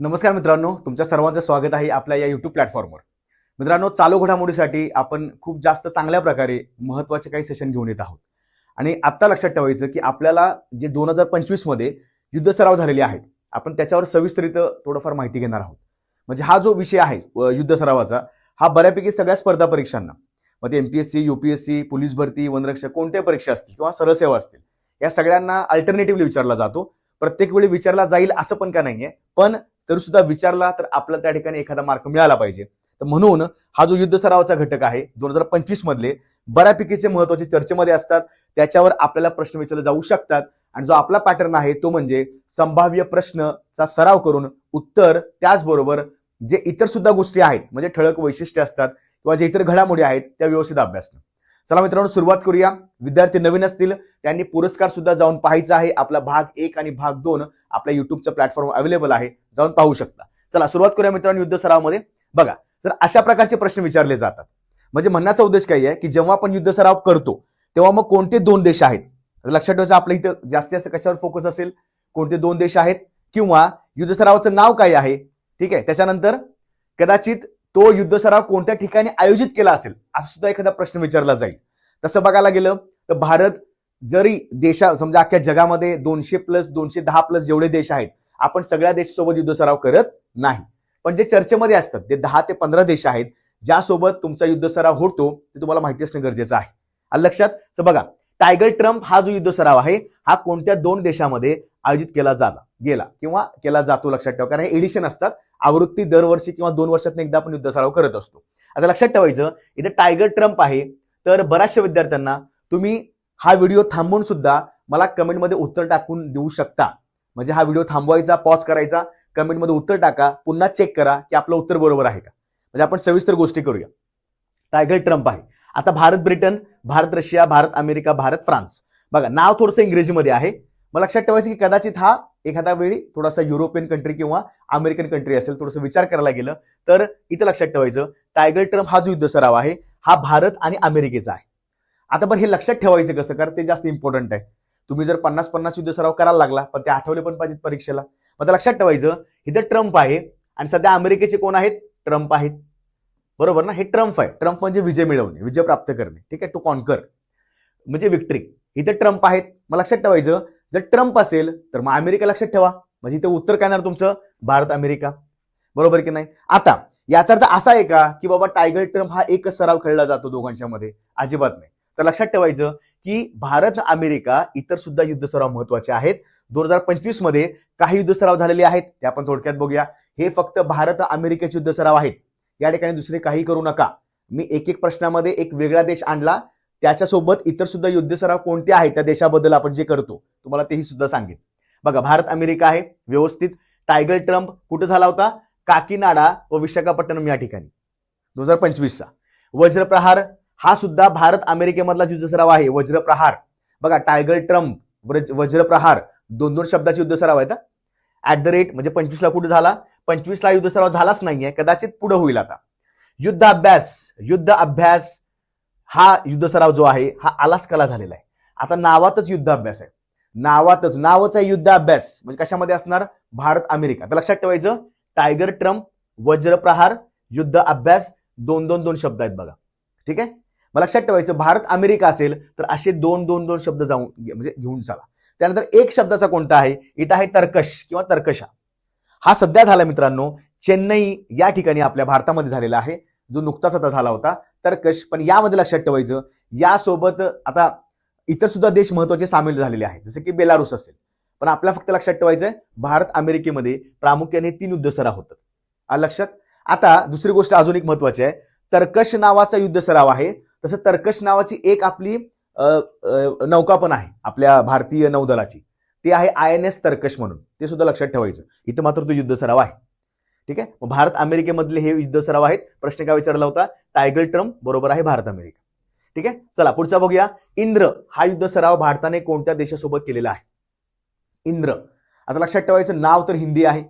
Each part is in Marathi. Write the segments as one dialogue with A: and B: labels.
A: नमस्कार मित्रांनो तुमच्या सर्वांचं स्वागत आहे आपल्या या युट्यूब प्लॅटफॉर्मवर मित्रांनो चालू घडामोडीसाठी आपण खूप जास्त चांगल्या प्रकारे महत्त्वाचे काही सेशन घेऊन येत आहोत. आणि आत्ता लक्षात ठेवायचं की आपल्याला जे दोन हजार पंचवीसमध्ये युद्ध सराव झालेले आहेत आपण त्याच्यावर सविस्तरित थोडंफार माहिती घेणार आहोत. म्हणजे हा जो विषय आहे युद्ध सरावाचा हा बऱ्यापैकी सगळ्या स्पर्धा परीक्षांना मग ते एमपीएससी युपीएससी पोलीस भरती वनरक्षक कोणत्याही परीक्षा असतील किंवा सरसेवा असतील या सगळ्यांना अल्टरनेटिव्हली विचारला जातो. प्रत्येक वेळी विचारला जाईल असं पण का नाहीये पण तरी सुद्धा विचारला तर आपला त्या ठिकाणी एखादा मार्क मिळाला पाहिजे. तर म्हणून हा जो युद्ध सरावाचा घटक आहे दोन हजार पंचवीस मधले बऱ्यापैकीचे महत्त्वाचे चर्चेमध्ये असतात. त्याच्यावर आपल्याला प्रश्न विचारले जाऊ शकतात. आणि जो आपला पॅटर्न आहे तो म्हणजे संभाव्य प्रश्नचा सराव करून उत्तर त्याचबरोबर जे इतर सुद्धा गोष्टी आहेत म्हणजे ठळक वैशिष्ट्ये असतात किंवा जे इतर घडामोडी आहेत त्या व्यवस्थित अभ्यासणं. चला मित्रांनो सुरुवात करूया. विद्यार्थी नवीन असतील त्यांनी पुरस्कार सुद्धा जाऊन पाहायचा आहे. आपला भाग एक आणि भाग दोन आपल्या युट्यूबचं प्लॅटफॉर्म अवेलेबल आहे. जाऊन पाहू शकता. चला सुरुवात करूया मित्रांनो युद्ध सरावामध्ये. बघा जर अशा प्रकारचे प्रश्न विचारले जातात म्हणजे म्हणण्याचा उद्देश काय आहे की जेव्हा आपण युद्ध सराव करतो तेव्हा मग कोणते दोन देश आहेत? लक्षात ठेवायचं आपल्या इथं जास्तीत जास्त कशावर फोकस असेल? कोणते दोन देश आहेत? किंवा युद्ध सरावाचं नाव काय आहे? ठीक आहे त्याच्यानंतर कदाचित तो युद्ध सराव कोणत्या ठिकाणी आयोजित केला असेल? असा सुद्धा एखादा प्रश्न विचारला जाईल. तसं बघायला गेलं तर भारत जरी देशा समजा अख्ख्या जगामध्ये दोनशे प्लस दोनशे दहा प्लस जेवढे देश आहेत आपण सगळ्या देशासोबत युद्ध सराव करत नाही. पण जे चर्चेमध्ये असतात ते दहा ते पंधरा देश आहेत ज्यासोबत तुमचा युद्ध सराव होतो ते तुम्हाला माहिती असणं गरजेचं आहे. लक्षात तर बघा टायगर ट्रम्प हा जो युद्ध सराव आहे हा कोणत्या दोन देशामध्ये आयोजित केला जाला गेला किंवा केला जातो लक्षात ठेवा. कारण हे एडिशन असतात. आवृत्ती दरवर्षी किंवा दोन वर्षात एकदा आपण युद्ध सराव करत असतो. आता लक्षात ठेवायचं इथे टायगर ट्रम्प आहे तर बऱ्याचशा विद्यार्थ्यांना तुम्ही हा व्हिडिओ थांबून सुद्धा मला कमेंटमध्ये उत्तर टाकून देऊ शकता. म्हणजे हा व्हिडिओ थांबवायचा पॉज करायचा कमेंटमध्ये उत्तर टाका पुन्हा चेक करा की आपलं उत्तर बरोबर आहे का. म्हणजे आपण सविस्तर गोष्टी करूया. टायगर ट्रम्प आहे. आता Bharat Britain Bharat Russia Bharat America Bharat France. बघा नाव थोडंसं इंग्रजीमध्ये आहे. मग लक्षात ठेवायचं की कदाचित हा एखाद्या वेळी थोडासा युरोपियन कंट्री किंवा अमेरिकन कंट्री असेल थोडंसं विचार करायला गेलं तर इथं लक्षात ठेवायचं टायगर ट्रम्प हा जो युद्ध सराव आहे हा भारत आणि अमेरिकेचा आहे. आता बरं हे लक्षात ठेवायचं कसं कारण ते जास्त इम्पॉर्टंट आहे. तुम्ही जर पन्नास पन्नास युद्ध सराव करायला लागला पण ते आठवले पण पाहिजेत परीक्षेला. मग लक्षात ठेवायचं इथं ट्रम्प आहे आणि सध्या अमेरिकेचे कोण आहेत? ट्रम्प आहेत. बरोबर ना? हे ट्रम्प आहे. ट्रम्प म्हणजे विजय मिळवणे विजय प्राप्त करणे. ठीक आहे? टू कॉन्कर म्हणजे विक्ट्री इथे ट्रम्प आहेत. मग लक्षात ठेवायचं जर ट्रम्प असेल तर मग अमेरिका लक्षात ठेवा. म्हणजे इथे उत्तर काय येणार तुमचं? भारत अमेरिका. बरोबर की नाही? आता याचा अर्थ असा आहे का की बाबा टायगर ट्रम्प हा एकच सराव खेळला जातो दोघांच्या मध्ये? अजिबात नाही. तर लक्षात ठेवायचं की भारत अमेरिका इतर सुद्धा युद्ध सराव महत्त्वाचे आहेत. दोन हजार पंचवीसमध्ये काही युद्ध सराव झालेले आहेत ते आपण थोडक्यात बघूया. हे फक्त भारत अमेरिकेचे युद्ध सराव आहेत. या ठिकाणी दुसरे काही करू नका. मी एक एक प्रश्नामध्ये एक वेगळा देश आणला. त्याच्यासोबत इतर सुद्धा युद्ध सराव कोणते आहेत? त्या देशाबद्दल आपण जे करतो तुम्हाला तेही सुद्धा सांगेन. बघा भारत अमेरिका आहे व्यवस्थित. टायगर ट्रम्प कुठं झाला होता? काकीनाडा व विशाखापट्टणम या ठिकाणी. दोन हजार पंचवीसचा. वज्रप्रहार हा सुद्धा भारत अमेरिकेमधला युद्ध सराव आहे वज्रप्रहार. बघा टायगर ट्रम्प वज्रप्रहार दोन दोन शब्दाचे युद्ध सराव आहेत ऍट द रेट म्हणजे पंचवीसला कुठे झाला? पंचवीसला युद्ध सराव झालाच नाहीये कदाचित पुढे होईल आता. युद्ध अभ्यास युद्ध अभ्यास हा युद्ध सराव जो आहे हा आलास्काला झालेला आहे. आता नावातच युद्ध अभ्यास आहे. नावातच नावच आहे युद्ध अभ्यास म्हणजे कशामध्ये असणार? भारत अमेरिका. तर लक्षात ठेवायचं टायगर ट्रम्प वज्रप्रहार युद्ध अभ्यास दोन दोन दोन शब्द आहेत बघा. ठीक आहे? मग लक्षात ठेवायचं भारत अमेरिका असेल तर असे दोन दोन दोन शब्द जाऊन म्हणजे घेऊन चला. त्यानंतर एक शब्दाचा कोणता आहे? इथं आहे तर्कश किंवा तर्कशा. हा सध्या झाला मित्रांनो चेन्नई या ठिकाणी आपल्या भारतामध्ये झालेला आहे. जो नुकताच आता झाला होता तर्कश पण यामध्ये लक्षात ठेवायचं यासोबत आता इतर सुद्धा देश महत्त्वाचे सामील झालेले आहेत. जसे की बेलारूस असेल. पण आपल्याला फक्त लक्षात ठेवायचं आहे भारत अमेरिकेमध्ये प्रामुख्याने तीन युद्ध सराव होतात लक्षात? आता दुसरी गोष्ट अजून एक महत्वाची आहे. तर्कश नावाचा युद्ध सराव आहे. तसं तर्कश नावाची एक आपली नौका पण आहे आपल्या भारतीय नौदलाची. ते आहे आय एन एस तर्कश म्हणून. ते सुद्धा लक्षात ठेवायचं. इथं मात्र तो युद्ध सराव आहे. ठीक आहे? मग भारत अमेरिकेमधले हे युद्ध सराव आहेत. प्रश्न काय विचारला होता? टायगर ट्रम्प बरोबर आहे भारत अमेरिका. ठीक आहे? चला पुढचा बघूया. इंद्र हा युद्ध सराव भारताने कोणत्या देशासोबत केलेला आहे? इंद्र. आता लक्षात ठेवायचं नाव तर हिंदी आहे.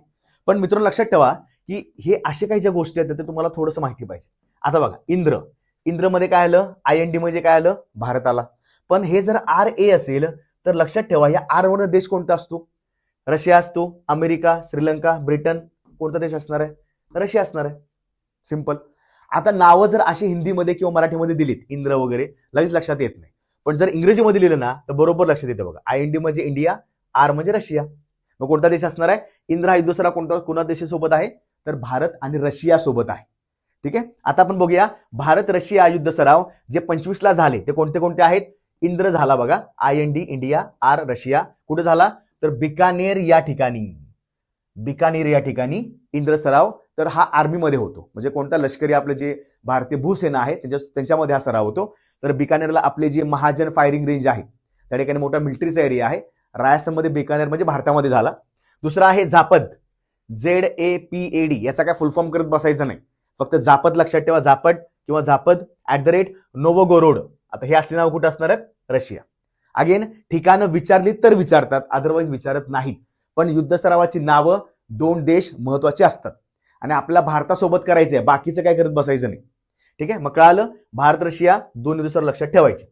A: पण मित्रांनो लक्षात ठेवा की हे असे काही ज्या गोष्टी आहेत ते तुम्हाला थोडंसं माहिती पाहिजे. आता बघा इंद्र. इंद्रमध्ये काय आलं? आय एन डी म्हणजे काय आलं? भारताला. पण हे जर आर ए असेल तर लक्षात ठेवा या आर वन देश कोणता असतो? रशिया असतो अमेरिका श्रीलंका ब्रिटन कोणता देश असणार आहे? रशिया असणार आहे. सिंपल आता नावं जर अशी हिंदीमध्ये किंवा मराठीमध्ये दिलीत इंद्र वगैरे लगेच लक्षात येत नाही. पण जर इंग्रजीमध्ये लिहिलं ना तर बरोबर लक्षात येतं बघा. आय एन डी म्हणजे इंडिया आर म्हणजे रशिया. मग कोणता देश असणार आहे? इंद्र हा दुसरा कोणता कोणत्या देशासोबत आहे? तर भारत आणि रशिया सोबत आहे. ठीक आहे? आता आपण बघूया भारत रशिया युद्ध सराव जे पंचवीसला झाले ते कोणते कोणते आहेत? इंद्र झाला बघा. I N D India R Russia. कुठे झाला? तर बिकानेर या ठिकाणी. बिकानेर या ठिकाणी इंद्र सराव तर हा आर्मीमध्ये होतो. म्हणजे कोणता लष्करी आपले जे भारतीय भूसेना आहे त्यांच्या त्यांच्यामध्ये हा सराव होतो. तर बिकानेरला आपले जे महाजन फायरिंग रेंज आहे त्या ठिकाणी मोठा मिलिटरीचा एरिया आहे. राजस्थानमध्ये बिकानेर म्हणजे भारतामध्ये झाला. दुसरा आहे Zapad Z A P A D याचा काय फुल फॉर्म करत बसायचं नाही. फक्त जापद लक्षात ठेवा जापद किंवा Zapad at the rate Novgorod आता हे असले नाव कुठं असणार आहेत? रशिया. अगेन ठिकाणं विचारली तर विचारतात अदरवाईज विचारत नाहीत. पण युद्ध सरावाची नावं दोन देश महत्त्वाचे असतात. आणि आपल्या भारतासोबत करायचंय बाकीचं काय करत बसायचं नाही. ठीक आहे? मग कळालं? भारत रशिया दोन युद्ध सराव लक्षात ठेवायचे.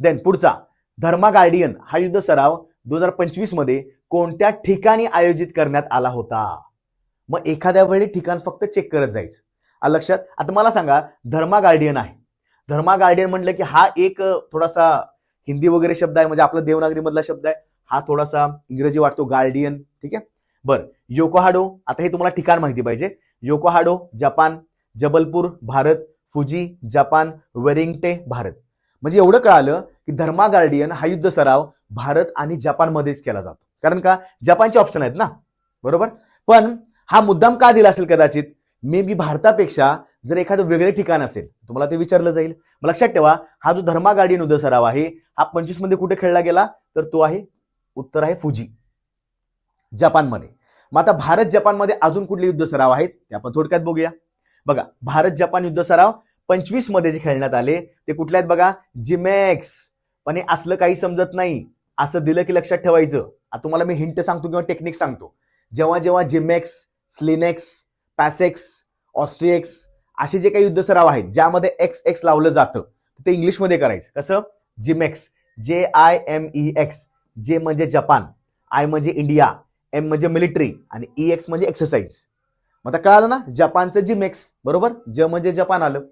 A: देन पुढचा धर्मा गार्डियन हा युद्ध सराव दोन हजार पंचवीसमध्ये कोणत्या ठिकाणी आयोजित करण्यात आला होता? मग एखाद्या वेळी ठिकाण फक्त चेक करत जायचं. लक्षात? आता मला सांगा धर्मा गार्डियन आहे. धर्मा गार्डियन म्हटलं की हा एक थोडासा हिंदी वगैरे शब्द आहे म्हणजे आपला देवनागरी मधला शब्द आहे. हा थोडासा इंग्रजी वाटतो गार्डियन ठीक आहे? बरं योकोहाडो आता हे तुम्हाला ठिकाण माहिती पाहिजे. योकोहाडो Japan Jabalpur Bharat Fuji Japan Vairengte Bharat. म्हणजे एवढं कळालं की धर्मा गार्डियन हा युद्ध सराव भारत आणि जपानमध्येच केला जातो. कारण का? जपानचे ऑप्शन आहेत ना. बरोबर? पण हा मुद्दाम का दिला असेल कदाचित? मे बी भारतापेक्षा जर एखादं वेगळे ठिकाण असेल तुम्हाला ते विचारलं जाईल. मग लक्षात ठेवा हा जो धर्मा गार्डियन युद्ध सराव आहे हा पंचवीसमध्ये कुठे खेळला गेला? तर तो आहे उत्तर आहे फुजी जपानमध्ये. मग आता भारत जपानमध्ये अजून कुठले युद्ध सराव आहेत? ते आपण थोडक्यात बघूया. बघा भारत जपान युद्ध सराव पंचवीसमध्ये जे खेळण्यात आले ते कुठले आहेत बघा? जिमॅक्स पण हे असलं काही समजत नाही. असं दिलं की लक्षात ठेवायचं. आता तुम्हाला मी हिंट सांगतो किंवा टेक्निक सांगतो. जेव्हा जेव्हा जिमॅक्स स्लिनेक्स पॅसेक्स ऑस्ट्रिएक्स असे जे काही युद्ध सराव आहेत ज्यामध्ये एक्स एक्स लावलं जातं ते इंग्लिशमध्ये करायचं. कसं? जिमेक्स जे I M E X J म्हणजे जपान आय म्हणजे इंडिया एम म्हणजे मिलिटरी आणि ई एक्स म्हणजे एक्सरसाइज. मग आता कळालं ना? जपानचं जिमेक्स बरोबर? ज म्हणजे जपान आलं.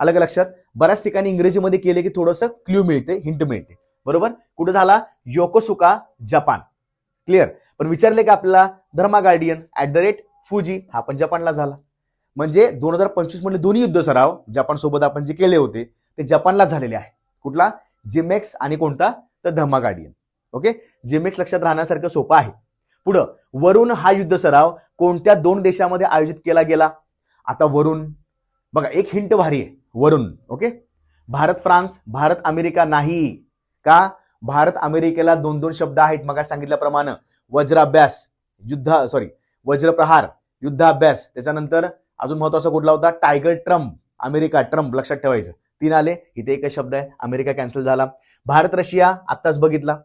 A: आलं का लक्षात? बऱ्याच ठिकाणी इंग्रजीमध्ये केले की थोडंसं क्ल्यू मिळते हिंट मिळते. बरोबर? कुठं झाला? Yokosuka Japan. क्लिअर पण विचारले की आपल्याला? Dharma Guardian at the rate Fuji हा पण जपानला झाला. म्हणजे दोन हजार पंचवीस मधले दोन्ही युद्ध सराव जपान सोबत आपण जे केले होते ते जपानला झालेले आहे. कुठला? जिमेक्स आणि कोणता? तर धर्मा गार्डियन ओके? जिमेक्स लक्षात राहण्यासारखं सोपं आहे. पुढं वरून हा युद्ध सराव कोणत्या दोन देशामध्ये आयोजित केला गेला? आता वरून बघा एक हिंट भारी आहे. वरून okay? Bharat France Bharat America नाही. का? भारत अमेरिकेला दोन दोन शब्द आहेत मग सांगितल्याप्रमाणे. वज्राभ्यास युद्ध सॉरी वज्रप्रहार युद्धाभ्यास त्याच्यानंतर अजून महत्त्वाचा कुठला होता? टायगर ट्रम्प अमेरिका ट्रम्प लक्षात ठेवायचं. तीन आले इथे एकच शब्द आहे अमेरिका कॅन्सल झाला. भारत रशिया आत्ताच बघितला.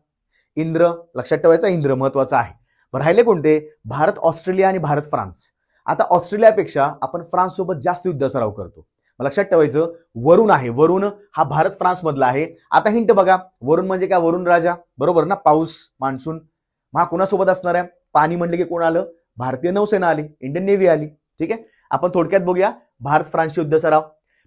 A: इंद्र लक्षात ठेवायचा इंद्र महत्त्वाचा आहे. राहिले कोणते? भारत ऑस्ट्रेलिया आणि भारत फ्रान्स. आता ऑस्ट्रेलियापेक्षा आपण फ्रान्स सोबत जास्त युद्ध सराव करतो. मग लक्षात ठेवायचं वरुण आहे. वरुण हा भारत फ्रान्स मधला आहे. आता हिंट बघा. वरुण म्हणजे काय? वरुण राजा. बरोबर ना? पाऊस मान्सून. मग हा कुणासोबत असणार आहे? पाणी म्हणले की कोण आलं? भारतीय नौसेना आली. इंडियन नेव्ही आली. ठीक आहे? आपण थोडक्यात बघूया. भारत फ्रान्सचे युद्ध सराव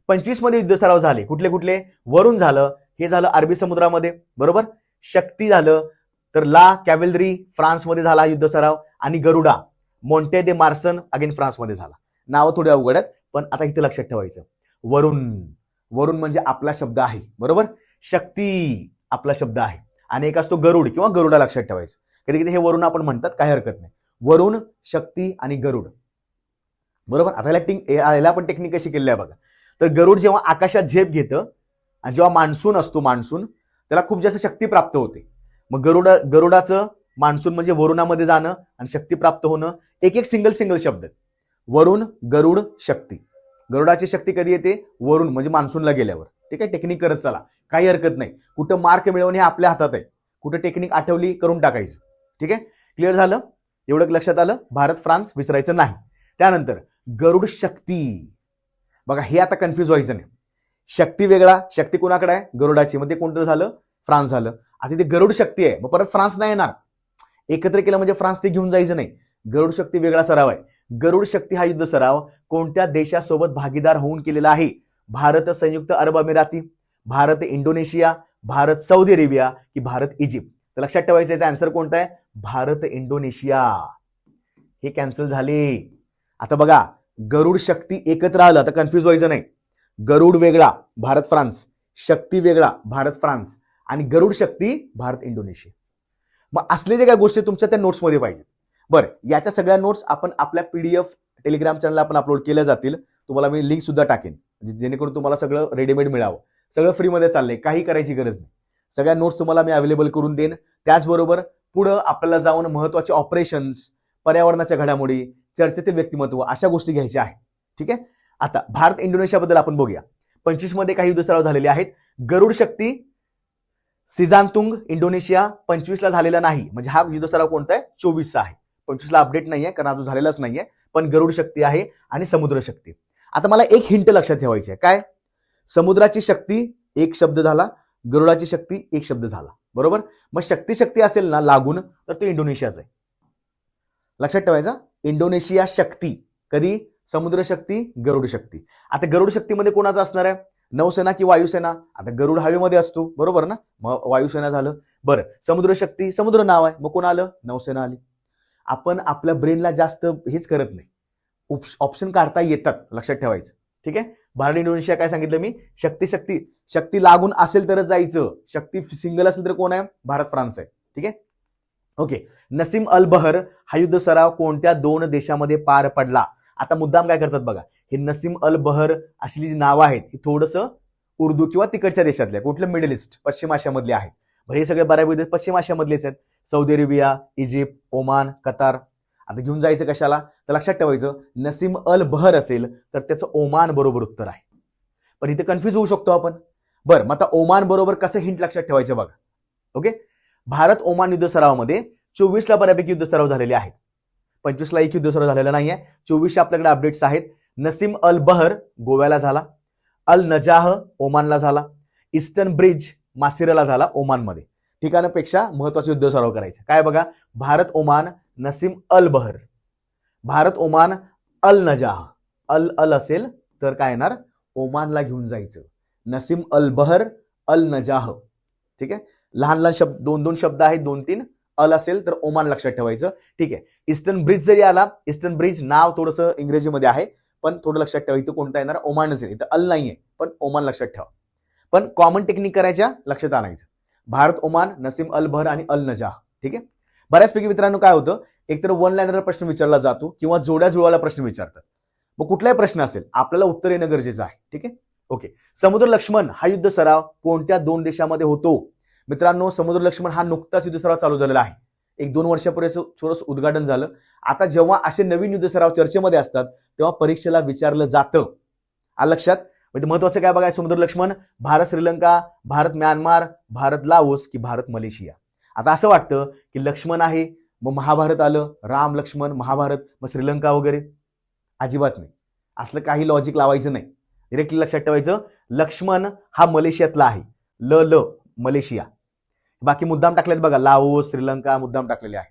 A: पंचवीसमध्ये युद्ध सराव झाले. कुठले कुठले? वरुण झालं. हे झालं अरबी समुद्रामध्ये. बरोबर? शक्ती झालं. तर ला कॅव्हलरी फ्रान्समध्ये झाला युद्ध सराव आणि Garuda Mont de Marsan again फ्रान्समध्ये झाला. नावं थोडी अवघड आहेत पण आता इथे लक्षात ठेवायचं. वरुण. वरुण म्हणजे आपला शब्द आहे बरोबर? शक्ती आपला शब्द आहे. आणि एक असतो गरुड किंवा गरुडा लक्षात ठेवायचं. कधी कधी हे वरुण आपण म्हणतात काही हरकत नाही. वरुण शक्ती आणि गरुड. बरोबर? आता लॅक्टिंग याला पण टेक्निक कशी केली आहे बघा. तर गरुड जेव्हा आकाशात झेप घेतं आणि जेव्हा मान्सून असतो मान्सून त्याला खूप जास्त शक्ती प्राप्त होते. मग गरुडा गरुडाचं मान्सून म्हणजे वरुणामध्ये जाणं आणि शक्ती प्राप्त होणं एक एक सिंगल सिंगल शब्द वरुण गरुड शक्ती. गरुडाची शक्ती कधी येते? वरुण म्हणजे मान्सूनला गेल्यावर. ठीक आहे? टेक्निक करत चला. काही हरकत नाही. कुठं मार्क मिळवणे हे आपल्या हातात आहे. कुठं टेक्निक आठवली करून टाकायचं. ठीक आहे? क्लिअर झालं? एवढं लक्षात आलं? भारत फ्रान्स विसरायचं नाही. त्यानंतर गरुड शक्ती. बघा हे आता कन्फ्युज व्हायचं नाही. शक्ती वेगळा. शक्ती कोणाकडे आहे? गरुडाची. मग ते कोणतं झालं? फ्रान्स झालं. आता ते गरुड शक्ती आहे. मग परत फ्रान्स नाही येणार. एकत्र केलं म्हणजे फ्रान्स ते घेऊन जायचं नाही. गरुड शक्ती वेगळा सराव आहे. गरुड शक्ती हा युद्ध सराव कोणत्या देशासोबत भागीदार होऊन केलेला आहे? भारत संयुक्त अरब अमिराती Bharat Indonesia Bharat Saudi Arabia की भारत इजिप्त? तर लक्षात ठेवायचं याचा आन्सर कोणता आहे? भारत इंडोनेशिया. हे कॅन्सल झाले. आता बघा गरुड शक्ती एकत्र आलं. आता कन्फ्युज व्हायचं नाही. गरुड वेगळा भारत फ्रान्स. शक्ती वेगळा भारत फ्रान्स. आणि गरुड शक्ती भारत इंडोनेशिया. मग असले जे काही गोष्टी तुमच्या त्या नोट्समध्ये पाहिजेत. बरं याच्या सगळ्या नोट्स आपण आपल्या पीडीएफ टेलिग्राम चॅनलला आपण अपलोड केल्या जातील. तुम्हाला मी लिंक सुद्धा टाकेन. म्हणजे जेणेकरून तुम्हाला सगळं रेडीमेड मिळावं. सगळं फ्रीमध्ये चाललंय. काही करायची गरज नाही. सगळ्या नोट्स तुम्हाला मी अवेलेबल करून देईन. त्याचबरोबर पुढं आपल्याला जाऊन महत्त्वाचे ऑपरेशन्स पर्यावरणाच्या घडामोडी चर्चेतील व्यक्तिमत्व अशा गोष्टी घ्यायच्या आहेत. ठीक आहे? आता भारत इंडोनेशियाबद्दल आपण बघूया. पंचवीसमध्ये काही युद्ध सराव झालेले आहेत. गरुड शक्ती सिजांतुंग इंडोनेशिया पंचवीसला झालेला नाही. म्हणजे हा युद्ध सराव कोणता आहे? चोवीसचा आहे. पंचवीसला अपडेट नाहीये कारण अजून झालेलाच नाहीये. पण गरुड शक्ती आहे आणि समुद्र शक्ती. आता मला एक हिंट लक्षात ठेवायची आहे. काय? समुद्राची शक्ती एक शब्द झाला गरुडाची शक्ती एक शब्द झाला. बरोबर? मग शक्ती शक्ती असेल ना लागून तर तो इंडोनेशियाच आहे. लक्षात ठेवायचा इंडोनेशिया शक्ती. कधी? समुद्र शक्ती गरुड शक्ती. आता गरुड शक्तीमध्ये कोणाचा असणार आहे? नौसेना की वायुसेना? आता गरुड हवेमध्ये असतो. बरोबर ना? मग वायुसेना झालं. बरं समुद्र शक्ती समुद्र नाव आहे. मग कोण आलं? नौसेना आली. आपण आपल्या ब्रेनला जास्त हेच करत नाही. ऑप्शन काढता येतात लक्षात ठेवायचं. ठीक आहे? भारत इंडोनेशिया काय सांगितलं मी? शक्ती शक्ती शक्ती लागून असेल तरच जायचं. शक्ती सिंगल असेल तर कोण आहे? भारत फ्रान्स आहे. ठीक आहे? ओके. नसीम अल बहर हा युद्ध सराव कोणत्या दोन देशामध्ये पार पडला? आता मुद्दाम काय करतात बघा. हे नसीम अल बहर अशी जी नावं आहेत ही थोडंसं उर्दू किंवा तिकडच्या देशातल्या कुठल्या मिडल ईस्ट पश्चिम आशियामधले आहेत. हे सगळे बऱ्यापैकी पश्चिम आशियामधलेच आहेत. Saudi Arabia Egypt Oman Qatar. आता घेऊन जायचं कशाला? तर लक्षात ठेवायचं नसीम अल बहर असेल तर त्याचं ओमान बरोबर उत्तर आहे. पण इथे कन्फ्युज होऊ शकतो आपण. बरं मग आता ओमान बरोबर कसं हिंट लक्षात ठेवायचं बघा. ओके भारत ओमान युद्ध सरावामध्ये चोवीसला बऱ्यापैकी युद्ध सराव झालेले आहेत. पंचवीसला एक युद्ध सराव झालेला नाहीये. चोवीसशे आपल्याकडे अपडेट्स आहेत. नसीम अल बहर गोव्याला झाला अल नजाह ओमानला झाला इस्टर्न ब्रिज मासिराला झाला ओमानमध्ये. ठिकाणापेक्षा महत्त्वाचे युद्ध सराव करायचे. काय बघा भारत ओमान नसीम अल बहर. भारत ओमान अल नजाह. अल अल असेल तर काय येणार? ओमानला घेऊन जायचं. नसीम अल बहर अल नजाह. ठीक आहे? लहान लहान शब्द दोन दोन शब्द आहेत दोन तीन अल असेल तर ओमान लक्षात ठेवायचं. ठीक आहे? ईस्टर्न ब्रिज जरी आला ईस्टर्न ब्रिज नाव थोडंसं इंग्रजीमध्ये आहे. पण थोडं लक्षात ठेवा इथं कोणता येणार? ओमानच आहे. इथं अल नाहीये पण ओमान लक्षात ठेवा. पण कॉमन टेक्निक करायच्या लक्षात आणायचं. भारत ओमान नसीम अल भर आणि अल नजाह. ठीक आहे? बऱ्याचपैकी मित्रांनो काय होतं? एकतर वन लाईनर प्रश्न विचारला जातो किंवा जोड्या जुळवायला प्रश्न विचारतात. मग कुठलाही प्रश्न असेल आपल्याला उत्तर येणं गरजेचं आहे. ठीक आहे? ओके समुद्र लक्ष्मण हा युद्ध सराव कोणत्या दोन देशामध्ये होतो? मित्रांनो समुद्र लक्ष्मण हा नुकताच युद्ध सराव चालू झालेला आहे. एक दोन वर्षापूर्वी थोडंसं उद्घाटन झालं. आता जेव्हा असे नवीन युद्ध सराव चर्चेमध्ये असतात तेव्हा परीक्षेला विचारलं जातं. आ लक्षात? म्हणजे महत्वाचं काय बघाय समुद्र लक्ष्मण? भारत श्रीलंका भारत म्यानमार भारत लाओस की भारत मलेशिया. आता असं वाटतं की लक्ष्मण आहे मग महाभारत आलं राम लक्ष्मण महाभारत मग श्रीलंका वगैरे? अजिबात नाही. असलं काही लॉजिक लावायचं नाही. डिरेक्टली लक्षात ठेवायचं लक्ष्मण हा मलेशियातला आहे. ल ल मलेशिया. बाकी मुद्दाम टाकलेत बघा लाओस श्रीलंका मुद्दाम टाकलेले आहे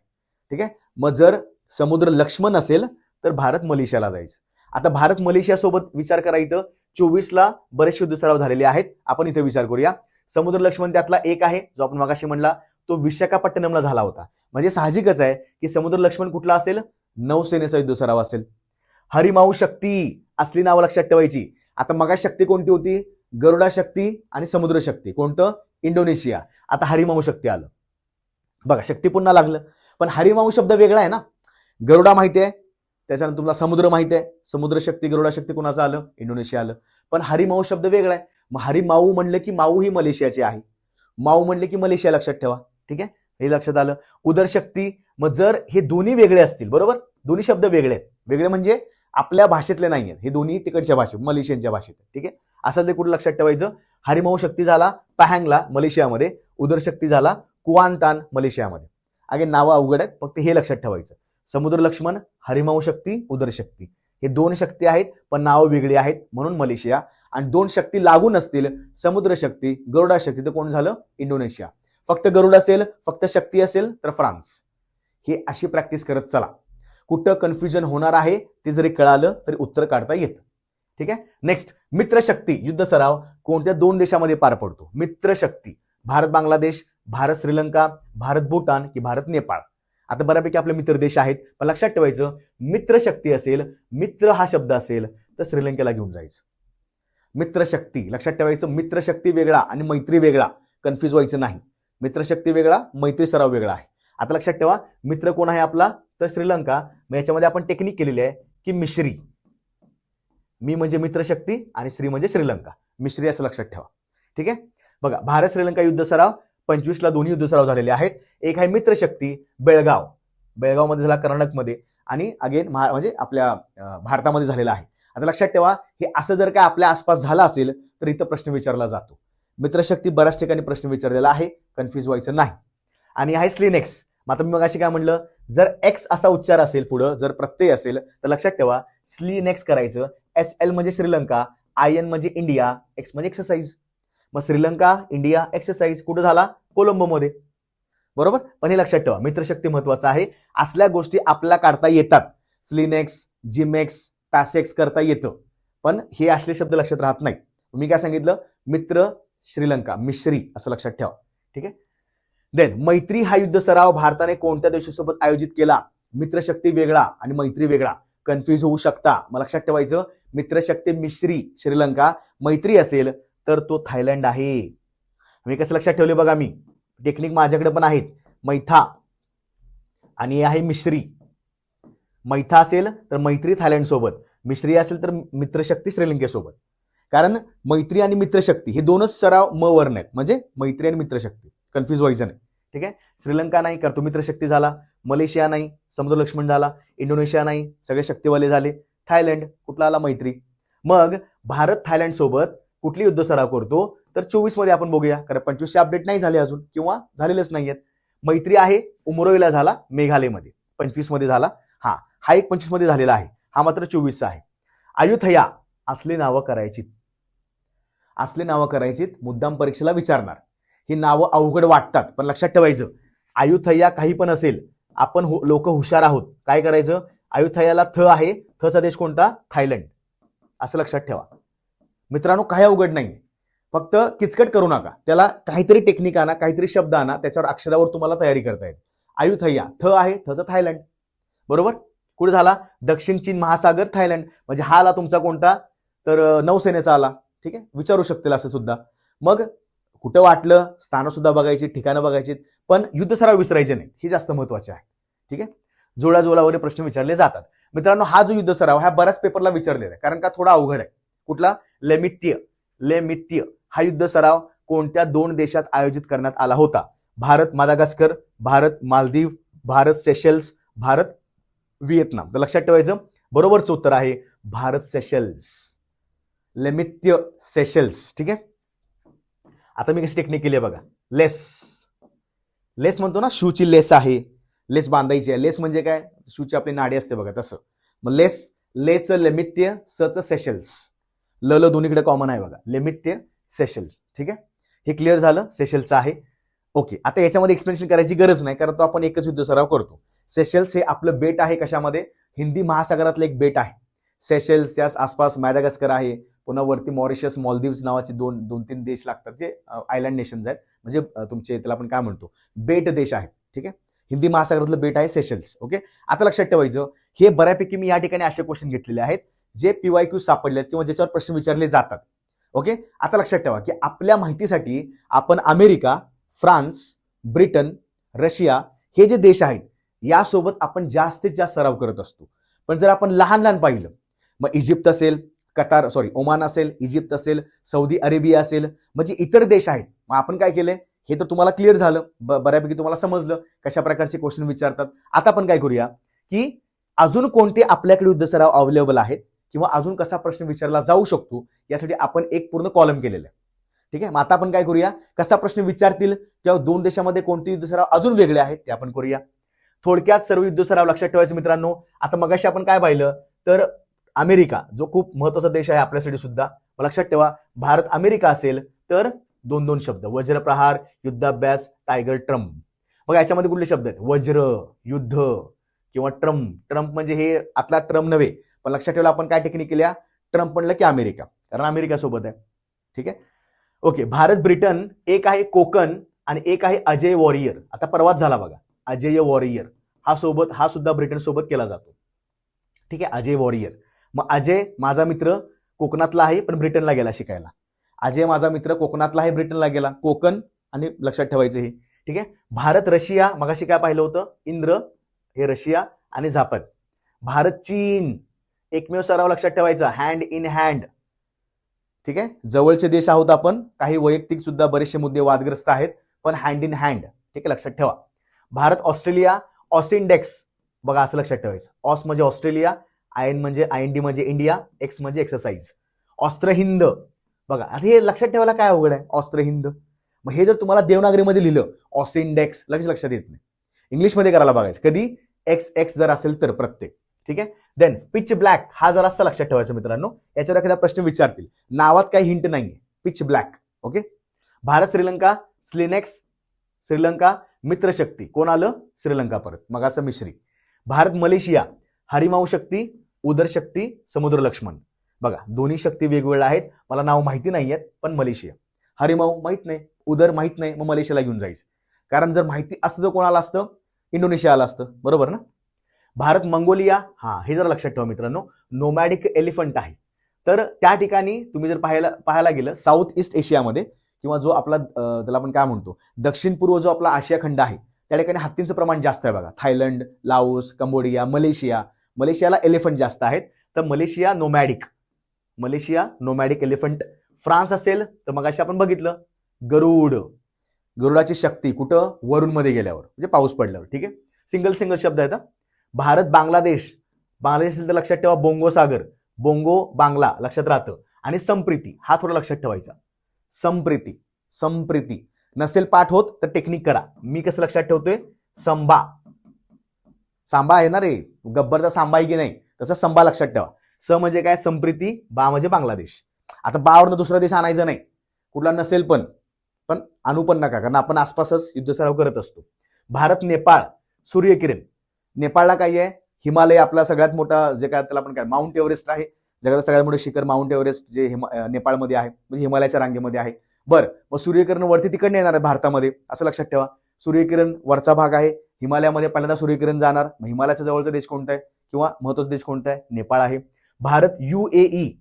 A: ठीक आहे? मग जर समुद्र लक्ष्मण असेल तर भारत मलेशियाला जायचं. आता भारत मलेशियासोबत विचार करा इथं. चोवीसला बरेचसे युद्ध सराव झालेले आहेत. आपण इथे विचार करूया. समुद्र लक्ष्मण त्यातला एक आहे जो आपण मगाशी म्हणला तो विशाखापट्टणमला झाला होता. म्हणजे साहजिकच आहे की समुद्र लक्ष्मण कुठला असेल? नौसेनेचा युद्ध सराव असेल. हरिमाऊ शक्ती असली नावं लक्षात ठेवायची. आता मगा शक्ती कोणती होती? गरुडा शक्ती आणि समुद्र शक्ती. कोणतं? इंडोनेशिया. आता हरिमाऊ शक्ती आलं. बघा शक्ती पुन्हा लागलं. पण हरिमाऊ शब्द वेगळा आहे ना. गरुडा माहिती आहे. त्याच्यानंतर तुम्हाला समुद्र माहिती आहे. समुद्र शक्ती गरुडा शक्ती कोणाचं आलं? इंडोनेशिया आलं. पण हरिमाऊ शब्द वेगळा आहे. मग हरिमाऊ म्हणलं की माऊ ही मलेशियाची आहे. माऊ म्हणले की मलेशिया लक्षात ठेवा. ठीक आहे? हे लक्षात आलं. उदर शक्ती मग जर हे दोन्ही वेगळे असतील बरोबर? दोन्ही शब्द वेगळे आहेत. वेगळे म्हणजे आपल्या भाषेतले नाही आहेत. हे दोन्ही तिकडच्या भाषेत मलेशियनच्या भाषेत ठीक आहे? असं ते कुठं लक्षात ठेवायचं? हरिमाऊ शक्ती झाला पॅहँगला मलेशियामध्ये. उदरशक्ती झाला कुआनतान मलेशियामध्ये. अगे नावं अवघड आहेत फक्त हे लक्षात ठेवायचं. समुद्र लक्ष्मण हरिमाऊ शक्ती उदरशक्ती. हे दोन शक्ती आहेत पण नावं वेगळी आहेत म्हणून मलेशिया. आणि दोन शक्ती लागून असतील समुद्र शक्ती गरुडा शक्ती तर कोण झालं? इंडोनेशिया. फक्त गरुड असेल फक्त शक्ती असेल तर फ्रान्स. हे अशी प्रॅक्टिस करत चला. कुठं कन्फ्युजन होणार आहे ते जरी कळालं तरी उत्तर काढता येतं. ठीक आहे? नेक्स्ट मित्रशक्ती. युद्ध सराव कोणत्या दोन देशामध्ये पार पडतो? मित्रशक्ती. भारत बांगलादेश भारत श्रीलंका भारत भूटान की भारत नेपाळ. आता बऱ्यापैकी आपले मित्र देश आहेत पण लक्षात ठेवायचं मित्रशक्ती असेल मित्र हा शब्द असेल तर श्रीलंकेला घेऊन जायचं. मित्रशक्ती लक्षात ठेवायचं मित्रशक्ती वेगळा आणि मैत्री वेगळा कन्फ्युज व्हायचं नाही. मित्रशक्ती वेगळा मैत्री सराव वेगळा आहे. आता लक्षात ठेवा मित्र कोण आहे आपला? तर श्रीलंका. मग याच्यामध्ये आपण टेक्निक केलेली आहे की मिश्री. मी म्हणजे मित्रशक्ती आणि श्री म्हणजे श्रीलंका. मिश्री असं लक्षात ठेवा. ठीक आहे? बघा भारत श्रीलंका युद्ध सराव पंचवीसला दोन्ही युद्ध सराव झालेले आहेत. एक आहे मित्रशक्ती बेळगाव. बेळगावमध्ये झाला कर्नाटकमध्ये आणि अगेन म्हणजे आपल्या भारतामध्ये झालेला आहे. आता लक्षात ठेवा हे असं जर काय आपल्या आसपास झालं असेल तर इथं प्रश्न विचारला जातो. मित्रशक्ती बऱ्याच ठिकाणी प्रश्न विचारलेला आहे कन्फ्युज व्हायचं नाही. आणि आहे स्लिनेक्स मग आता मी मग अशी काय म्हणलं जर एक्स असा उच्चार असेल पुढं जर प्रत्यय असेल तर लक्षात ठेवा स्लिनेक्स करायचं. एस एल म्हणजे श्रीलंका आय एन म्हणजे इंडिया एक्स म्हणजे एक्सरसाइज मग श्रीलंका इंडिया एक्सरसाइज कुठं झाला? कोलंबोमध्ये. बरोबर? पण हे लक्षात ठेवा मित्रशक्ती महत्वाचं आहे. असल्या गोष्टी आपल्याला काढता येतात. स्लिनेक्स जिमेक्स पॅसेक्स करता येतं. पण हे असले शब्द लक्षात राहत नाही मी काय सांगितलं? मित्र श्रीलंका मिश्री असं लक्षात ठेवा. ठीक आहे? देन मैत्री हा युद्ध सराव भारताने कोणत्या देशासोबत आयोजित केला? मित्रशक्ती वेगळा आणि मैत्री वेगळा. कन्फ्युज होऊ शकता. मग लक्षात ठेवायचं मित्रशक्ती मिश्री श्रीलंका मैत्री असेल तर तो थायलंड आहे. मी कसं लक्षात ठेवले बघा मी. टेक्निक माझ्याकडे पण आहेत. मैथा. आणि आहे मिश्री. मैथा असेल तर मैत्री थायलंड सोबत मिश्री असेल तर मित्रशक्ती श्रीलंकेसोबत. कारण मैत्री आणि मित्रशक्ती हे दोनच सराव म वर्ण आहेत. म्हणजे मैत्री आणि मित्रशक्ती. कन्फ्युज व्हायचं नाही. ठीक आहे? श्रीलंका नाही करतो मित्रशक्ती झाला. मलेशिया नाही समुद्र लक्ष्मण झाला. इंडोनेशिया नाही सगळे शक्तिवाले झाले. थायलंड कुठला आला? मैत्री. मग भारत थायलंड सोबत कुठली युद्ध सराव करतो तर चोवीसमध्ये आपण बघूया. कारण पंचवीसशे अपडेट नाही झाले अजून किंवा झालेलेच नाहीयेत. मैत्री आहे उमरोईला झाला मेघालयमध्ये. पंचवीसमध्ये झाला. हा हा एक पंचवीसमध्ये झालेला आहे. हा मात्र चोवीसचा आहे. अयुथया असली नावं करायची असली नावं करायचीत मुद्दाम परीक्षेला विचारणार. ही नावं अवघड वाटतात पण लक्षात ठेवायचं. आयुथय्या काही पण असेल आपण हो, लोक हुशार आहोत. काय करायचं? आयुथयाला थ आहे थचा देश कोणता? थायलंड. असं लक्षात ठेवा. मित्रांनो काही अवघड नाही फक्त किचकट करू नका. त्याला काहीतरी टेक्निक आणा काहीतरी शब्द आणा त्याच्यावर अक्षरावर तुम्हाला तयारी करता येईल. आयुथय्या थ आहे थचं थायलंड. बरोबर? कुठे झाला? दक्षिण चीन महासागर थायलंड. म्हणजे हा आला तुमचा कोणता? तर नौसेनेचा आला. ठीक आहे? विचारू शकतील असं सुद्धा. मग कुठं वाटलं? स्थानं सुद्धा बघायची ठिकाणं बघायची. पण युद्ध सराव विसरायचे नाहीत. हे जास्त महत्त्वाचे आहे. ठीक आहे? जुळाजुळावरील प्रश्न विचारले जातात. मित्रांनो हा जो युद्ध सराव हा बऱ्याच पेपरला विचारलेला आहे. कारण का? थोडा अवघड आहे. कुठला? लेमित्य लेमित्य हा युद्ध सराव कोणत्या दोन देशात आयोजित करण्यात आला होता? Bharat Madagascar Bharat Maldives Bharat Seychelles Bharat Vietnam. तर लक्षात ठेवायचं बरोबरच उत्तर आहे भारत सेशल्स. लेमित्य सेशल्स. ठीक आहे? आता मी कशी टेक्निक केली आहे बघा. लेस. लेस म्हणतो ना शूची लेस आहे. लेस बांधायची आहे. लेस म्हणजे काय? शूची आपली नाडी असते बघा तसं. मग लेस लेचं लेमित्य सचं सेशल्स. ल ल दोन्हीकडे कॉमन आहे बघा. लिमिट ते सेशल्स ठीक आहे? हे क्लिअर झालं? सेशल्सचं आहे. ओके आता याच्यामध्ये एक्सप्लेनेशन करायची गरज नाही कारण तो आपण एकच युद्ध सराव करतो. सेशल्स हे आपलं बेट आहे कशामध्ये? हिंदी महासागरातलं एक बेट आहे. सेशल्स त्यास आसपास मॅदागस्कर आहे. पुन्हा वरती मॉरिशस मॉलदीव्स नावाचे दोन दोन तीन देश लागतात जे आयलँड नेशन्स आहेत. म्हणजे तुमचे त्याला आपण काय म्हणतो? बेट देश आहेत. ठीक आहे? हिंदी महासागरातलं बेट आहे सेशल्स ओके आता लक्षात ठेवायचं. हे बऱ्यापैकी मी या ठिकाणी असे क्वेश्चन घेतलेले आहेत. जे पीवाय क्यू सापडले किंवा ज्याच्यावर प्रश्न विचारले जातात. ओके आता लक्षात ठेवा की आपल्या माहितीसाठी आपण अमेरिका फ्रान्स ब्रिटन रशिया हे जे देश आहेत यासोबत आपण जास्तीत जास्त सराव करत असतो. पण जर आपण लहान लहान पाहिलं मग इजिप्त असेल कतार सॉरी ओमान असेल इजिप्त असेल सौदी अरेबिया असेल म्हणजे इतर देश आहेत. मग आपण काय केलंय हे तर तुम्हाला क्लिअर झालं. ब- बऱ्यापैकी तुम्हाला समजलं कशा प्रकारचे क्वेश्चन विचारतात. आता आपण काय करूया की अजून कोणते आपल्याकडे युद्ध सराव अवेलेबल आहेत? किंवा अजून कसा प्रश्न विचारला जाऊ शकतो यासाठी आपण एक पूर्ण कॉलम केलेला आहे. ठीक आहे? मग आता आपण काय करूया? कसा प्रश्न विचारतील? किंवा दोन देशामध्ये कोणते युद्ध सराव अजून वेगळे आहेत? ते आपण करूया. थोडक्यात सर्व युद्ध सराव लक्षात ठेवायचं मित्रांनो. आता मगाशी आपण काय पाहिलं? तर अमेरिका जो खूप महत्त्वाचा देश आहे आपल्यासाठी सुद्धा. लक्षात ठेवा भारत अमेरिका असेल तर दोन दोन शब्द वज्रप्रहार युद्धाभ्यास टायगर ट्रम्प मग याच्यामध्ये कुठले शब्द आहेत? वज्र युद्ध किंवा ट्रम्प ट्रम्प म्हणजे हे आपला ट्रम्प नव्हे. पण लक्षात ठेवलं आपण काय टेक्निक केल्या? ट्रम्प म्हणलं की अमेरिका. कारण अमेरिका सोबत आहे. ठीक आहे? ओके भारत ब्रिटन एक आहे कोकण आणि एक आहे अजय वॉरियर. आता परवाच झाला बघा. अजय वॉरियर. हा सोबत हा सुद्धा ब्रिटन सोबत केला जातो. ठीक आहे? अजय वॉरियर. मग अजय माझा मित्र कोकणातला आहे पण ब्रिटनला गेला शिकायला. अजय माझा मित्र कोकणातला आहे ब्रिटनला गेला. कोकण आणि लक्षात ठेवायचं हे. ठीक आहे? भारत रशिया मगाशी काय पाहिलं होतं? इंद्र हे रशिया आणि झापत. भारत चीन. एकमेव सराव लक्षात ठेवायचा. हँड इन हँड ठीक आहे? जवळचे देश आहोत आपण. काही वैयक्तिक सुद्धा बरेचसे मुद्दे वादग्रस्त आहेत पण हँड इन हँड ठीक आहे? लक्षात ठेवा. Bharat Australia Aus index. बघा असं लक्षात ठेवायचं. ऑस म्हणजे ऑस्ट्रेलिया आय एन म्हणजे आय एन डी म्हणजे इंडिया एक्स म्हणजे एक्सरसाइज. ऑस्त्र हिंद. बघा आता हे लक्षात ठेवायला काय अवघड आहे? ऑस्त्र हिंद. मग हे जर तुम्हाला देवनागरीमध्ये लिहिलं ऑस इंडेक्स लगेच लक्षात येत नाही. इंग्लिशमध्ये करायला बघायचं. कधी? एक्स एक्स जर असेल तर प्रत्येक. ठीक आहे? देन पिच ब्लॅक हा जर असं लक्षात ठेवायचं मित्रांनो. याच्यावर एखादा प्रश्न विचारतील. नावात काही हिंट नाहीये. Pitch Black okay Bharat Sri Lanka SLINEX Sri Lanka Mitra Shakti. कोण आलं? श्रीलंका परत. मग असं मिश्री भारत मलेशिया. हरिमाऊ शक्ती उदर शक्ती समुद्र लक्ष्मण. बघा दोन्ही शक्ती वेगवेगळ्या आहेत. मला नाव माहिती नाही आहेत पण मलेशिया. हरिमाऊ माहीत नाही उदर माहीत नाही मग मलेशियाला घेऊन जायचं. कारण जर माहिती असतं तर कोणाला असतं? इंडोनेशिया असतं. बरोबर ना? भारत मंगोलिया हा हे जरा लक्षात ठेवा मित्रांनो नोमॅडिक एलिफंट आहे. तर त्या ठिकाणी तुम्ही जर पाहायला पाहायला गेलं साऊथ ईस्ट एशियामध्ये किंवा जो आपला त्याला आपण काय म्हणतो दक्षिण पूर्व जो आपला आशिया खंड आहे त्या ठिकाणी हत्तींचं प्रमाण जास्त आहे बघा. थायलंड लाओस कंबोडिया मलेशिया मलेशियाला एलिफंट जास्त आहेत. तर Malaysia nomadic Malaysia nomadic elephant France असेल तर मग आपण बघितलं गरुड. गरुडाची शक्ती कुठं? वरूनमध्ये गेल्यावर म्हणजे पाऊस पडल्यावर ठीक आहे? सिंगल सिंगल शब्द आहेत आता भारत बांगलादेश. बांगलादेश तर लक्षात ठेवा बोंगो सागर. बोंगो बांगला. लक्षात राहतं. आणि संप्रीती हा थोडा लक्षात ठेवायचा. संप्रीती संप्रीती. नसेल पाठ होत तर टेक्निक करा. मी कसं लक्षात ठेवतोय? संभा. सांबा आहे ना रे? गब्बरचा सांबा आहे की नाही? तसं संभा लक्षात ठेवा. स म्हणजे काय? संप्रीती बा म्हणजे बांगलादेश. आता बावरनं दुसरा देश आणायचा नाही. कुठला नसेल पण. पण आणू पण नका कारण आपण आसपासच युद्ध सराव करत असतो. भारत नेपाळ सूर्यकिरण. नेपाळला काय आहे. हिमालय आपला सगळ्यात मोठा जे काय त्याला आपण काय माउंट एव्हरेस्ट आहे. जगात सगळ्यात मोठं शिखर माउंट एव्हरेस्ट जे हिमा नेपाळमध्ये आहे. म्हणजे हिमालयाच्या रांगेमध्ये आहे. बरं मग सूर्यकिरण वरती तिकडनं येणार आहे भारतामध्ये असं लक्षात ठेवा. सूर्यकिरण वरचा भाग आहे. हिमालयामध्ये पहिल्यांदा सूर्यकिरण जाणार. मग हिमालयाच्या जवळचा देश कोणता आहे? किंवा महत्त्वाचा देश कोणता आहे? नेपाळ आहे. भारत युएई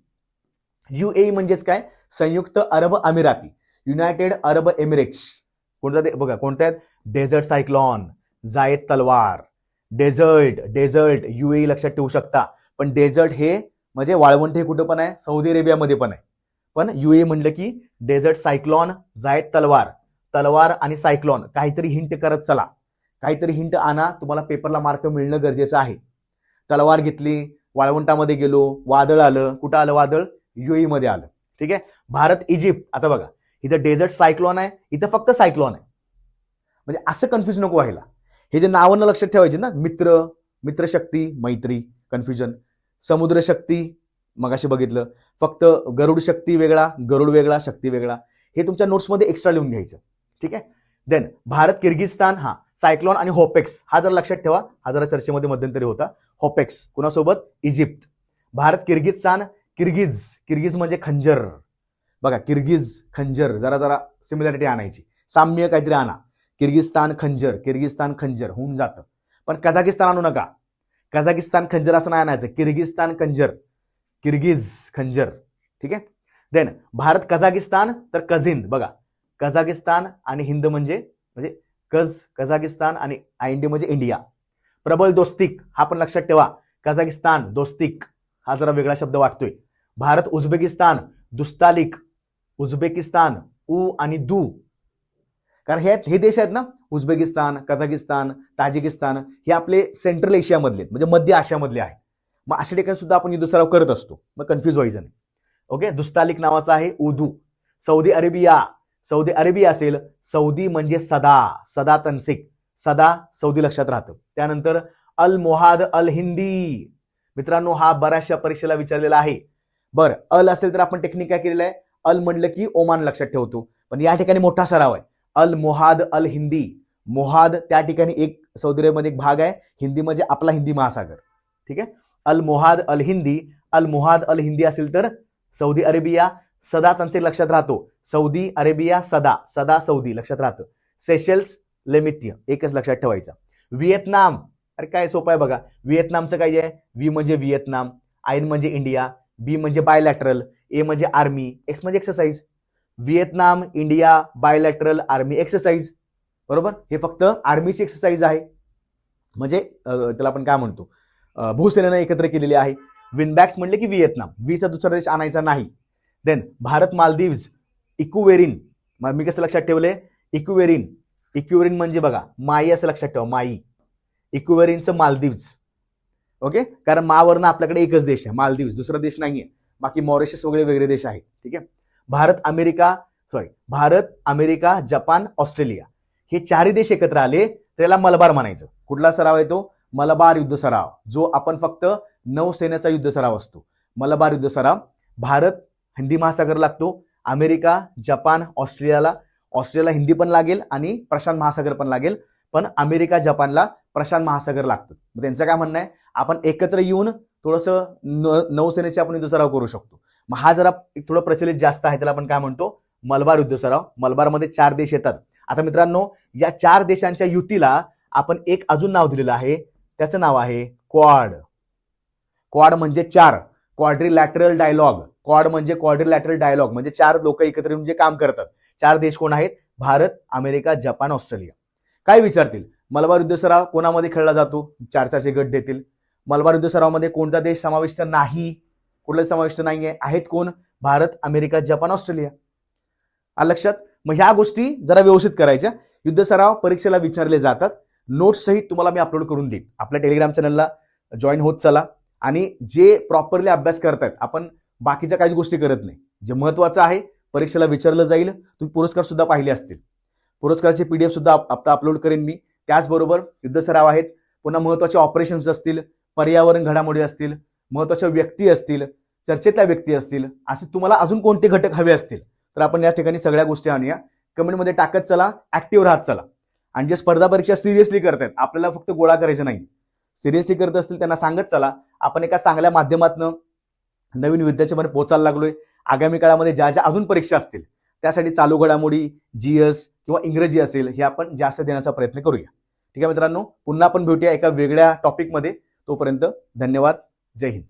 A: युएई म्हणजेच काय? संयुक्त अरब अमिराती. United Arab Emirates. कोणता बघा कोणत्या आहेत डेझर्ट सायक्लॉन जायद तलवार. डेझर्ट डेझर्ट युएई लक्षात ठेवू शकता. पण डेझर्ट हे म्हणजे वाळवंट हे कुठं पण आहे? सौदी अरेबियामध्ये पण आहे. पण युए म्हणलं की डेझर्ट सायक्लॉन जायद तलवार. तलवार आणि सायक्लॉन. काहीतरी हिंट करत चला. काहीतरी हिंट आणा तुम्हाला पेपरला मार्क मिळणं गरजेचं आहे. तलवार घेतली वाळवंटामध्ये गेलो वादळ आलं. कुठं आलं वादळ? युए मध्ये आलं. ठीक आहे? भारत इजिप्त. आता बघा इथं डेझर्ट सायक्लॉन आहे इथं फक्त सायक्लॉन आहे. म्हणजे असं कन्फ्युज नको व्हायला. हे जे नावं लक्षात ठेवायचे ना मित्र मित्रशक्ती मैत्री कन्फ्युजन समुद्र शक्ती मगाशी बघितलं. फक्त गरुड शक्ती वेगळा गरुड वेगळा शक्ती वेगळा. हे तुमच्या नोट्समध्ये एक्स्ट्रा लिहून घ्यायचं. ठीक आहे? देन भारत किर्गिस्तान हा सायक्लॉन आणि होपेक्स हा जर लक्षात ठेवा हा जरा चर्चेमध्ये मध्यंतरी होता. Hopex कुणासोबत? Egypt. Bharat Kyrgyzstan Kyrgyz Kyrgyz म्हणजे खंजर. बघा किर्गिज खंजर जरा जरा सिमिलॅरिटी आणायची. साम्य काहीतरी आणा. किर्गिस्तान खंजर किर्गिस्तान खंजर होऊन जातं. पण कझाकिस्तान आणू नका. कझाकिस्तान खंजर असं नाही आणायचं. किर्गिस्तान खंजर किर्गिज खंजर. ठीक आहे? देन भारत कझाकिस्तान तर कझिंद बघा कझाकिस्तान आणि हिंद म्हणजे म्हणजे कझ कझाकिस्तान आणि आयंडी म्हणजे इंडिया. प्रबल दोस्तिक हा पण लक्षात ठेवा. कझाकिस्तान दोस्तिक हा जरा वेगळा शब्द वाटतोय. भारत उझबेकिस्तान दुस्तालिक उझबेकिस्तान उ आणि दू. कारण हे हे देश आहेत ना उझबेकिस्तान कझाकिस्तान ताजिकिस्तान हे आपले सेंट्रल एशियामधले आहेत, म्हणजे मध्य आशियामधले आहेत. मग अशा ठिकाणी सुद्धा आपण युद्ध सराव करत असतो. मग कन्फ्युज व्हायचं नाही. ओके दुस्तालिक नावाचा आहे उदू सौदी अरेबिया. सौदी अरेबिया असेल सौदी म्हणजे सदा सदा तनसिक. सदा सौदी लक्षात राहतं. त्यानंतर अल मोहाद अल हिंदी. मित्रांनो हा बऱ्याचशा परीक्षेला विचारलेला आहे. बरं अल असेल तर आपण टेक्निक काय केलेलं आहे? अल म्हणलं की ओमान लक्षात ठेवतो. पण या ठिकाणी मोठा सराव आहे. अल मोहाद अल हिंदी. मोहाद त्या ठिकाणी एक सौदी अरेबियामध्ये एक भाग आहे. हिंदी म्हणजे आपला हिंदी महासागर. ठीक आहे? अल मोहाद अल हिंदी. अल मोहाद अल हिंदी असेल तर सौदी अरेबिया सदा त्यांचे लक्षात राहतो. सौदी अरेबिया सदा. सदा सौदी. लक्षात राहतं. Seychelles Lamitiye. एकच लक्षात ठेवायचं. व्हिएतनाम. अरे काय सोपं आहे बघा. व्हिएतनामचं काय आहे? व्ही म्हणजे व्हिएतनाम. आयन म्हणजे इंडिया. बी म्हणजे बायलॅटरल. ए म्हणजे आर्मी. एक्स म्हणजे exercise. Vietnam India bilateral army exercise बरोबर? हे फक्त आर्मीची एक्सरसाइज आहे. म्हणजे त्याला आपण काय म्हणतो? भूसेनेनं एकत्र केलेली आहे. विनबॅक्स म्हणले की व्हिएतनाम. वीचा दुसरा देश आणायचा नाही. देन भारत मालदीव्स इक्युवेरिन मग मी कसं लक्षात ठेवले? इक्युवेरिन इक्युवेरिन म्हणजे बघा माई असं लक्षात ठेवा माई. इक्युवेरिनचं मालदीव्स. ओके? कारण मावरनं आपल्याकडे एकच देश आहे मालदीव्स. दुसरा देश नाहीये. बाकी मॉरिशस वगैरे वेगळे देश आहेत. ठीक आहे? Bharat America sorry Bharat America Japan Australia. हे चारही देश एकत्र आले तर याला मलबार म्हणायचं. कुठला सराव येतो मलबार युद्ध सराव. जो आपण फक्त नौसेनेचा युद्ध सराव असतो. मलबार युद्ध सराव. भारत हिंदी महासागर लागतो. अमेरिका जपान ऑस्ट्रेलियाला. ऑस्ट्रेलियाला हिंदी पण लागेल आणि प्रशांत महासागर पण लागेल. पण अमेरिका जपानला प्रशांत महासागर लागतं. मग त्यांचं काय म्हणणं आहे? आपण एकत्र येऊन थोडंसं न नौसेनेचे आपण युद्ध सराव करू शकतो. मग हा जरा एक थोडं प्रचलित जास्त आहे त्याला आपण काय म्हणतो? मलबार युद्ध सराव. मलबारमध्ये चार देश येतात. आता मित्रांनो या चार देशांच्या युतीला आपण एक अजून नाव दिलेलं आहे. त्याचं नाव आहे क्वाड. क्वाड म्हणजे चार. Quadrilateral dialogue. क्वाड म्हणजे क्वाड्रिलॅटरल डायलॉग. म्हणजे चार लोक एकत्र येऊन जे काम करतात. चार देश कोण आहेत? Bharat America Japan Australia. काय विचारतील? मलबार युद्ध सराव कोणामध्ये खेळला जातो? चार चारशे गट देतील. मलबार युद्ध सरावामध्ये कोणता देश समाविष्ट नाही? कुठलं समाविष्ट नाहीये आहेत कोण? Bharat America Japan Australia. आलं लक्षात? मग ह्या गोष्टी जरा व्यवस्थित करायच्या. युद्ध सराव परीक्षेला विचारले जातात. नोट्स सहित तुम्हाला मी अपलोड करून देईन. आपल्या टेलिग्राम चॅनलला जॉईन होत चला. आणि जे प्रॉपरली अभ्यास करतायत आपण बाकीच्या काही गोष्टी करत नाही. जे महत्वाचं आहे परीक्षेला विचारलं जाईल. तुम्ही पुरस्कार सुद्धा पाहिले असतील. पुरस्काराचे पीडीएफ सुद्धा आप- आता अपलोड करेन मी. त्याचबरोबर युद्ध सराव आहेत. पुन्हा महत्त्वाचे ऑपरेशन्स असतील. पर्यावरण घडामोडी असतील. महत्त्वाच्या व्यक्ती असतील चर्चेतल्या व्यक्ती असतील असे तुम्हाला अजून कोणते घटक हवे असतील? तर आपण या ठिकाणी सगळ्या गोष्टी आणूया. कमेंटमध्ये टाकत चला ऍक्टिव्ह राहत चला. आणि जे स्पर्धा परीक्षा सिरियसली करतायत आपल्याला फक्त गोळा करायचं नाही सिरियसली करत असतील त्यांना सांगत चला. आपण एका चांगल्या माध्यमातनं नवीन विद्यार्थ्यामध्ये पोहोचायला लागलोय. आगामी काळामध्ये ज्या ज्या अजून परीक्षा असतील त्यासाठी चालू घडामोडी जीएस किंवा इंग्रजी असेल हे आपण जास्त देण्याचा प्रयत्न करूया. ठीक आहे मित्रांनो पुन्हा आपण भेटूया एका वेगळ्या टॉपिकमध्ये तोपर्यंत धन्यवाद. जय हिंद